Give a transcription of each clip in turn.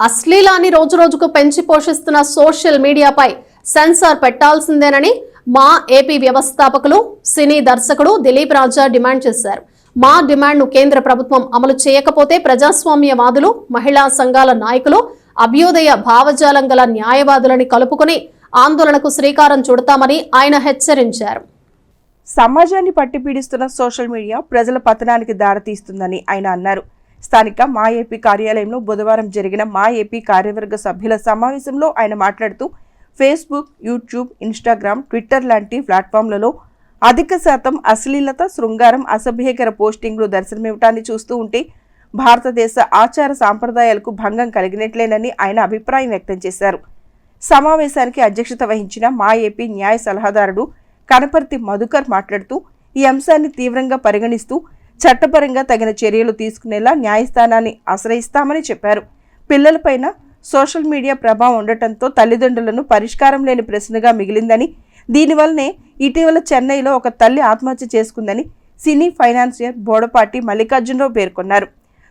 అశ్లీలాన్ని రోజురోజుకు పెంచి పోషిస్తున్న సోషల్ మీడియాపై సెన్సార్ పెట్టాల్సిందేనని మా ఏపీ వ్యవస్థాపకులు సినీ దర్శకుడు దిలీప్ రాజా డిమాండ్ చేశారు. మా డిమాండ్ను కేంద్ర ప్రభుత్వం అమలు చేయకపోతే ప్రజాస్వామ్యవాదులు మహిళా సంఘాల నాయకులు అభ్యుదయ భావజాలం గల న్యాయవాదులని కలుపుకుని ఆందోళనకు శ్రీకారం చుడతామని ఆయన హెచ్చరించారు. సమాజాన్ని పట్టి పీడిస్తున్న సోషల్ మీడియా ప్రజల పతనానికి దారితీస్తుందని ఆయన అన్నారు. స్థానిక మా ఏపీ కార్యాలయంలో బుధవారం జరిగిన మా ఏపీ కార్యవర్గ సభ్యుల సమావేశంలో ఆయన మాట్లాడుతూ ఫేస్బుక్ యూట్యూబ్ ఇన్స్టాగ్రామ్ ట్విట్టర్ లాంటి ప్లాట్ఫామ్లలో అధిక శాతం అశ్లీలత శృంగారం అసభ్యకర పోస్టింగ్లు దర్శనమివ్వటాన్ని చూస్తూ ఉంటే భారతదేశ ఆచార సాంప్రదాయాలకు భంగం కలిగినట్లేనని ఆయన అభిప్రాయం వ్యక్తం చేశారు. సమావేశానికి అధ్యక్షత వహించిన మా ఏపీ న్యాయ సలహాదారుడు కనపర్తి మధుకర్ మాట్లాడుతూ ఈ అంశాన్ని తీవ్రంగా పరిగణిస్తూ చట్టపరంగా తగిన చర్యలు తీసుకునేలా న్యాయస్థానాన్ని ఆశ్రయిస్తామని చెప్పారు. పిల్లలపైన సోషల్ మీడియా ప్రభావం ఉండటంతో తల్లిదండ్రులను పరిష్కారం లేని ప్రశ్నగా మిగిలిందని దీనివల్లనే ఇటీవల చెన్నైలో ఒక తల్లి ఆత్మహత్య చేసుకుందని సినీ ఫైనాన్షియర్ బోడపాటి మల్లికార్జునరావు పేర్కొన్నారు.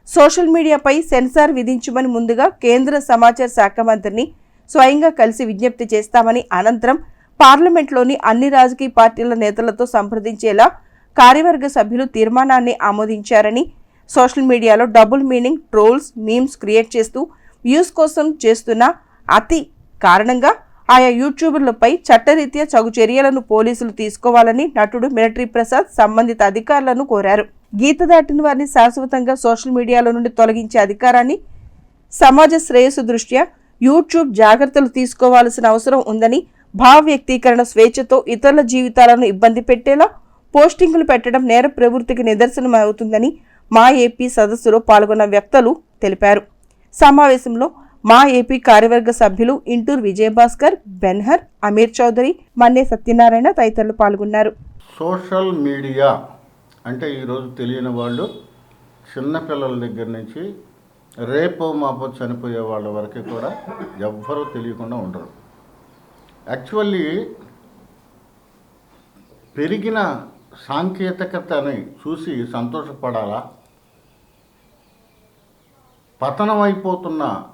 సోషల్ మీడియాపై సెన్సార్ విధించమని ముందుగా కేంద్ర సమాచార శాఖ మంత్రిని స్వయంగా కలిసి విజ్ఞప్తి చేస్తామని అనంతరం పార్లమెంట్లోని అన్ని రాజకీయ పార్టీల నేతలతో సంప్రదించేలా కార్యవర్గ సభ్యులు తీర్మానాన్ని ఆమోదించారని సోషల్ మీడియాలో double meaning trolls memes create చేస్తూ వ్యూస్ కోసం చేస్తున్న అతి కారణంగా ఆయా యూట్యూబర్లపై చట్టరీత్యా చగు చర్యలను పోలీసులు తీసుకోవాలని నటుడు మిలిటరీ ప్రసాద్ సంబంధిత అధికారులను కోరారు. గీత దాటిన వారిని శాశ్వతంగా సోషల్ మీడియాలో నుండి తొలగించే అధికారాన్ని సమాజ శ్రేయస్సు దృష్ట్యా యూట్యూబ్ జాగ్రత్తలు తీసుకోవాల్సిన అవసరం ఉందని భావ వ్యక్తీకరణ స్వేచ్ఛతో ఇతరుల జీవితాలను ఇబ్బంది పెట్టేలా పోస్టింగులు పెట్టడం నేర ప్రవృత్తికి నిదర్శనం అవుతుందని మా ఏపీ సదస్సులో పాల్గొన్న వ్యక్తులు తెలిపారు. సమావేశంలో మా ఏపీ కార్యవర్గ సభ్యులు ఇంటూర్ విజయభాస్కర్ బెన్హర్ అమీర్ చౌదరి మన్నే సత్యనారాయణ తదితరులు పాల్గొన్నారు. సోషల్ మీడియా అంటే ఈరోజు తెలియని వాళ్ళు చిన్నపిల్లల దగ్గర నుంచి రేపో మాపో చనిపోయే వాళ్ళ వరకు కూడా ఎవ్వరూ తెలియకుండా ఉండరు. యాక్చువల్లీ పెరిగిన సాంకేతికతని చూసి సంతోషపడాలా? పతనం అయిపోతున్న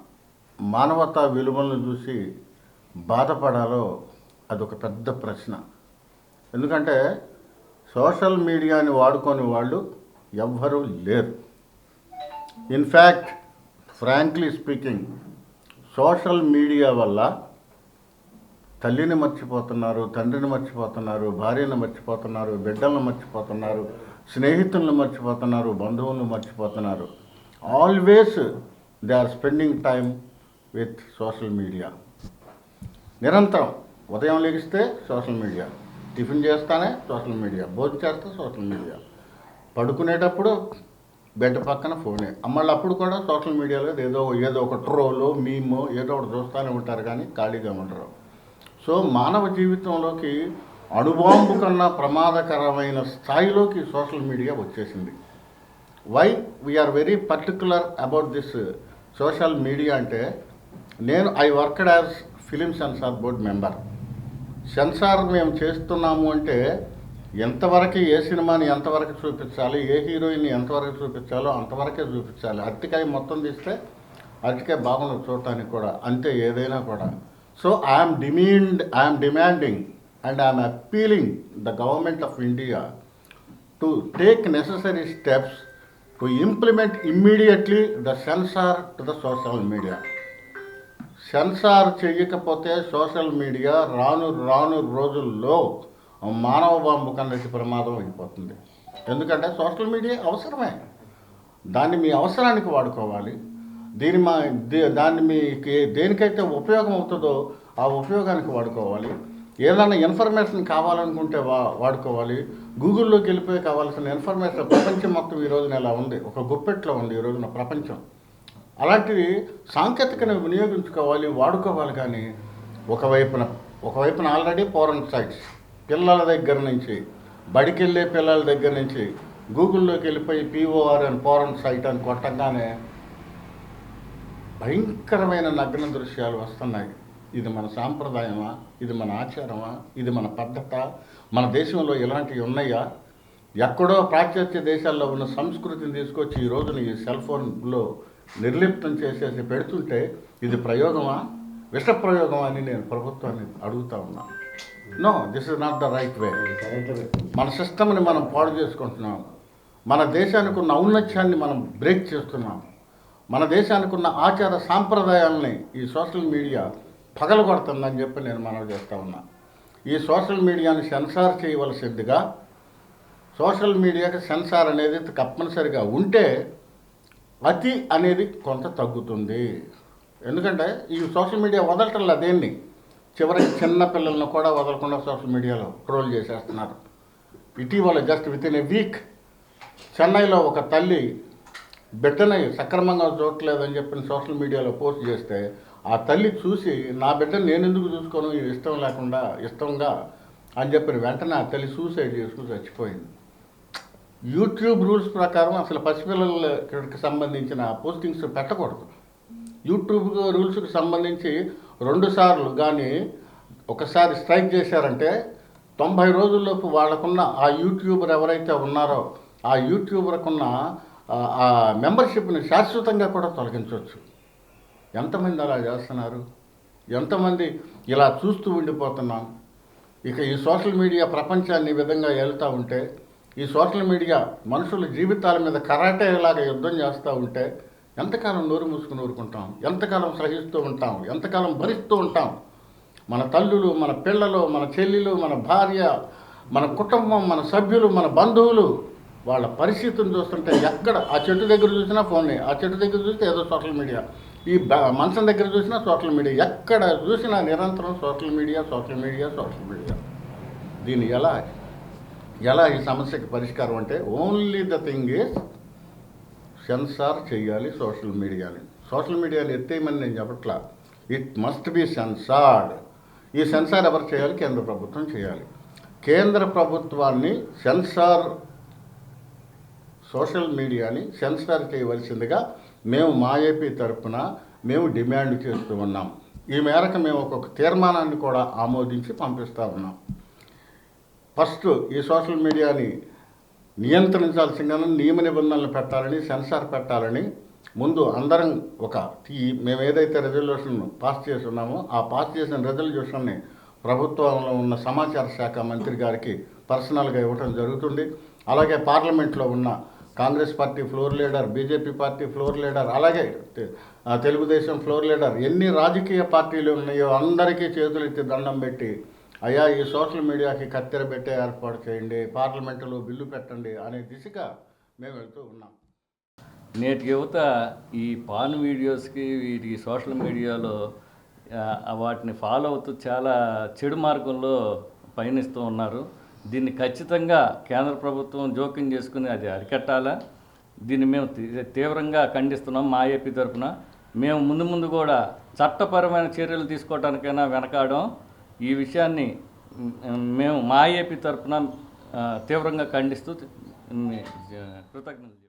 మానవతా విలువలను చూసి బాధపడాలో అదొక పెద్ద ప్రశ్న. ఎందుకంటే సోషల్ మీడియాని వాడుకొని వాళ్ళు ఎవ్వరూ లేరు. In fact frankly speaking social media వల్ల తల్లిని మర్చిపోతున్నారు తండ్రిని మర్చిపోతున్నారు భార్యను మర్చిపోతున్నారు బిడ్డలను మర్చిపోతున్నారు స్నేహితులను మర్చిపోతున్నారు బంధువులను మర్చిపోతున్నారు. Always they are spending time with social media నిరంతరం ఉదయం లెగిస్తే సోషల్ మీడియా టిఫిన్ చేస్తానే సోషల్ మీడియా భోజనం చేస్తే సోషల్ మీడియా పడుకునేటప్పుడు బెడ్ పక్కన ఫోనే మళ్ళీ అప్పుడు కూడా సోషల్ మీడియాలో ఏదో ఏదో ఒక ట్రోలో మీమో ఏదో ఒకటి చూస్తూనే ఉంటారు కానీ ఖాళీగా ఉండరు. సో మానవ జీవితంలోకి అణుబాంబు కన్నా ప్రమాదకరమైన స్థాయిలోకి సోషల్ మీడియా వచ్చేసింది. Why we're very particular about this social media అంటే నేను I worked as film censor board member censor మేము చేస్తున్నాము అంటే ఎంతవరకు ఏ సినిమాని ఎంతవరకు చూపించాలి ఏ హీరోయిన్ని ఎంతవరకు చూపించాలో అంతవరకే చూపించాలి. అరటికాయ మొత్తం తీస్తే అరటికాయ బాగుండదు చూడటానికి కూడా అంతే ఏదైనా కూడా. So I'm demand I'm demanding and I'm appealing the government of India to take necessary steps to implement immediately the censor to the social media censor చేయకపోతే సోషల్ మీడియా రాను రాను రోజుల్లో మానవ బాంబు కన్నటి ప్రమాదం అయిపోతుంది. ఎందుకంటే సోషల్ మీడియా అవసరమే. దాన్ని మీ అవసరానికి వాడుకోవాలి. దీని మా దే- దాన్ని మీకు దేనికైతే ఉపయోగం అవుతుందో ఆ ఉపయోగానికి వాడుకోవాలి. ఏదైనా ఇన్ఫర్మేషన్ కావాలనుకుంటే వా వాడుకోవాలి. గూగుల్లోకి వెళ్ళిపోయి కావాల్సిన ఇన్ఫర్మేషన్ ప్రపంచం మొత్తం ఈ రోజున ఎలా ఉంది? ఒక గుప్పెట్లో ఉంది ఈ రోజున ప్రపంచం. అలాంటివి సాంకేతికను వినియోగించుకోవాలి వాడుకోవాలి కానీ ఒకవైపున ఒకవైపున ఆల్రెడీ ఫోరన్ సైట్స్. పిల్లల దగ్గర నుంచి బడికి వెళ్ళే పిల్లల దగ్గర నుంచి గూగుల్లోకి వెళ్ళిపోయి పిఓఆర్ అని ఫోరన్ సైట్ అని కొట్టంగానే భయంకరమైన నగ్న దృశ్యాలు వస్తున్నాయి. ఇది మన సాంప్రదాయమా? ఇది మన ఆచారమా? ఇది మన పద్ధత? మన దేశంలో ఇలాంటివి ఉన్నాయా? ఎక్కడో పాశ్చాత్య దేశాల్లో ఉన్న సంస్కృతిని తీసుకొచ్చి ఈ రోజున ఈ సెల్ ఫోన్లో నిర్లిప్తం చేసేసి పెడుతుంటే ఇది ప్రయోగమా? విష ప్రయోగమా అని నేను ప్రభుత్వాన్ని అడుగుతా ఉన్నా. No this is not the right way మన సిస్టమ్ని మనం పాడు చేసుకుంటున్నాం. మన దేశానికి ఉన్న ఔన్నత్యాన్ని మనం బ్రేక్ చేస్తున్నాం. మన దేశానికి ఉన్న ఆచార సాంప్రదాయాలని ఈ సోషల్ మీడియా పగలగొడుతుందని చెప్పి నేను మనవి చేస్తూ ఉన్నా. ఈ సోషల్ మీడియాని సెన్సార్ చేయవలసిందిగా సోషల్ మీడియాకి సెన్సార్ అనేది తప్పనిసరిగా ఉంటే అతి అనేది కొంత తగ్గుతుంది. ఎందుకంటే ఈ సోషల్ మీడియా వదలటంలా దేన్ని? చివరికి చిన్న పిల్లలను కూడా వదలకుండా సోషల్ మీడియాలో ట్రోల్ చేసేస్తున్నారు. ఇటీవల just with in a week చెన్నైలో ఒక తల్లి బిడ్డని సక్రమంగా చూడట్లేదని చెప్పి సోషల్ మీడియాలో పోస్ట్ చేస్తే ఆ తల్లి చూసి నా బిడ్డను నేను ఎందుకు చూసుకోను? ఇష్టం లేకుండా ఇష్టంగా అని చెప్పిన వెంటనే ఆ తల్లి సూసైడ్ చేసుకుని చచ్చిపోయింది. యూట్యూబ్ రూల్స్ ప్రకారం అసలు పసిపిల్లలకి సంబంధించిన పోస్టింగ్స్ పెట్టకూడదు. యూట్యూబ్ రూల్స్కి సంబంధించి రెండు సార్లు కానీ ఒకసారి స్ట్రైక్ చేశారంటే తొంభై రోజుల్లోపు వాళ్ళకున్న ఆ యూట్యూబర్ ఎవరైతే ఉన్నారో ఆ యూట్యూబర్కున్న ఆ- మెంబర్షిప్ని శాశ్వతంగా కూడా తొలగించవచ్చు. ఎంతమంది అలా చేస్తున్నారు? ఎంతమంది ఇలా చూస్తూ ఉండిపోతున్నాం? ఇక ఈ సోషల్ మీడియా ప్రపంచాన్ని విధంగా వెళ్తూ ఉంటే ఈ సోషల్ మీడియా మనుషుల జీవితాల మీద కరాటేలాగా యుద్ధం చేస్తూ ఉంటే ఎంతకాలం నోరు మూసుకుని ఊరుకుంటాం? ఎంతకాలం సహిస్తూ ఉంటాం? ఎంతకాలం భరిస్తూ ఉంటాం? మన తల్లులు మన పిల్లలు మన చెల్లెలు మన భార్య మన కుటుంబం మన సభ్యులు మన బంధువులు వాళ్ళ పరిస్థితిని చూస్తుంటే ఎక్కడ ఆ చెట్టు దగ్గర చూసినా ఫోనే ఆ చెట్టు దగ్గర చూస్తే ఏదో సోషల్ మీడియా ఈ బ- మంచం దగ్గర చూసినా సోషల్ మీడియా ఎక్కడ చూసినా నిరంతరం social media social media social media దీన్ని ఎలా ఎలా ఈ సమస్యకి పరిష్కారం అంటే only the thing is censor చేయాలి సోషల్ మీడియాని సోషల్ మీడియాని ఎత్తేయమని నేను చెప్పట్లా. ఇట్ మస్ట్ బి సెన్సార్డ్ ఈ సెన్సార్ ఎవరు చేయాలి? కేంద్ర ప్రభుత్వం చేయాలి. కేంద్ర ప్రభుత్వాన్ని సెన్సార్ సోషల్ మీడియాని సెన్సార్ చేయవలసిందిగా మేము మా ఏపీ తరఫున మేము డిమాండ్ చేస్తూ ఉన్నాం. ఈ మేరకు మేము ఒక్కొక్క తీర్మానాన్ని కూడా ఆమోదించి పంపిస్తూ ఉన్నాం. ఫస్ట్ ఈ సోషల్ మీడియాని నియంత్రించాల్సిందిగా నియమ నిబంధనలు పెట్టాలని సెన్సార్ పెట్టాలని ముందు అందరం ఒక ఈ మేము ఏదైతే రెజల్యూషన్ పాస్ చేసి ఉన్నామో ఆ పాస్ చేసిన రెజల్యూషన్ని ప్రభుత్వంలో ఉన్న సమాచార శాఖ మంత్రి గారికి పర్సనల్గా ఇవ్వడం జరుగుతుంది. అలాగే పార్లమెంట్లో ఉన్న Congress party floor leader BJP party floor leader అలాగే తెలుగుదేశం ఫ్లోర్ లీడర్ ఎన్ని రాజకీయ పార్టీలు ఉన్నాయో అందరికీ చేతులు ఎత్తి దండం పెట్టి అయ్యా ఈ సోషల్ మీడియాకి కత్తెర పెట్టే ఏర్పాటు చేయండి పార్లమెంటులో బిల్లు పెట్టండి అనే దిశగా మేము వెళ్తూ ఉన్నాం. నేటి యువత ఈ పాన్ వీడియోస్కి వీటి సోషల్ మీడియాలో వాటిని ఫాలో అవుతూ చాలా చెడు మార్గంలో పయనిస్తూ ఉన్నారు. దీన్ని ఖచ్చితంగా కేంద్ర ప్రభుత్వం జోక్యం చేసుకుని అది అరికట్టాలా? దీన్ని మేము తీవ్రంగా ఖండిస్తున్నాం మా ఏపీ తరఫున. మేము ముందు ముందు కూడా చట్టపరమైన చర్యలు తీసుకోవడానికైనా వెనకాడడం ఈ విషయాన్ని మేము మా ఏపీ తరఫున తీవ్రంగా ఖండిస్తూ కృతజ్ఞతలు